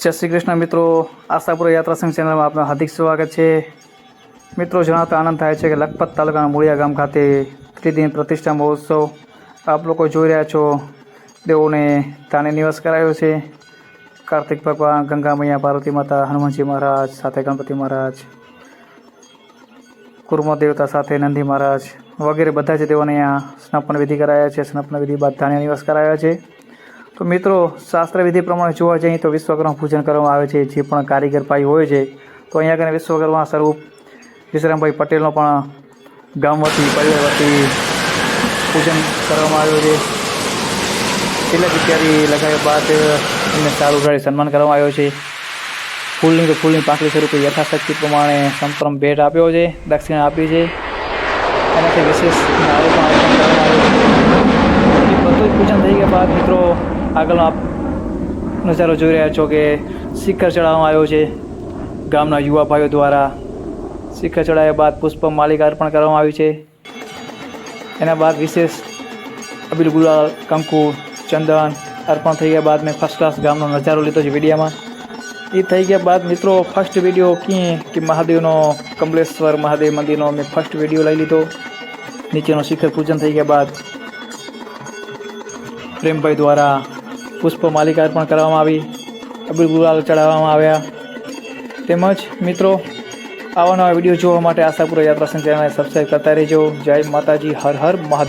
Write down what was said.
જય શ્રી કૃષ્ણ મિત્રો, આશાપુર યાત્રા સંઘ ચેનલમાં આપનું હાર્દિક સ્વાગત છે. મિત્રો, જણાવતા આનંદ થાય છે કે લખપત તાલુકાના મૂળિયા ગામ ખાતે ત્રિદિન પ્રતિષ્ઠા મહોત્સવ આપ લોકો જોઈ રહ્યા છો. દેવોને તાને નિવાસ કરાયો છે. કાર્તિક ભગવાન ગંગા મૈયા પાર્વતી માતા, હનુમાનજી મહારાજ સાથે ગણપતિ મહારાજ, કુર્મ દેવતા સાથે નંદી મહારાજ વગેરે બધા જ દેવોને અહીંયા સ્નાપન વિધિ કરાયા છે. સ્નાપન વિધિ બાદ ધાન્ય નિવાસ કરાયા છે. તો મિત્રો શાસ્ત્ર વિધિ પ્રમાણે જોવા જઈએ તો વિશ્વકર્મા પૂજન કરવામાં આવે છે. જે પણ કારીગર ભાઈ હોય છે, તો અહીંયા આગળ વિશ્વકર્મા સ્વરૂપ વિશ્રામભાઈ પટેલનો પણ ગામ વતી પરિવાર વતી પૂજન કરવામાં આવ્યું છે. છેલ્લા ઇત્યાદિ લગાવ્યા બાદ એમને સારું ઉઘાડી સન્માન કરવામાં આવ્યો છે. ફૂલની તો ફૂલની પાંખડી સ્વરૂપે યથાશક્તિ પ્રમાણે સંપ્રમ ભેટ આપ્યો છે, દક્ષિણા આપી છે. એનાથી વિશેષ નાળું પણ અર્પણ કરવામાં આવ્યું છે એ બધું જ પૂજન થઈ ગયા બાદ મિત્રો આગળનો આપ નજારો જોઈ રહ્યા છો કે શિખર ચડાવવામાં આવ્યો છે ગામના યુવા ભાઈઓ દ્વારા. શિખર ચડાવ્યા બાદ પુષ્પ માલિકા અર્પણ કરવામાં આવી છે. એના બાદ વિશેષ અબીલ ગુલાલ, કંકુ, ચંદન અર્પણ થઈ ગયા બાદ મેં ફર્સ્ટ ક્લાસ ગામનો નજારો લીધો છે વિડીયામાં. એ થઈ ગયા બાદ, મિત્રો ફર્સ્ટ વીડિયો કીએ કે મહાદેવનો કમલેશ્વર મહાદેવ મંદિરનો મેં ફર્સ્ટ વીડિયો લઈ લીધો. નીચેનો શિખર પૂજન થઈ ગયા બાદ પ્રેમભાઈ દ્વારા પુષ્પ માલિકા અર્પણ કરવામાં આવી અબીલ ગુલાલ ચડાવવામાં આવ્યા. તેમજ મિત્રો, આવા નવા વીડિયો જોવા માટે આશાપુરા યાત્રા સંચાલનને સબસ્ક્રાઈબ કરતા રહેજો. જય માતાજી, હર હર મહાદેવ.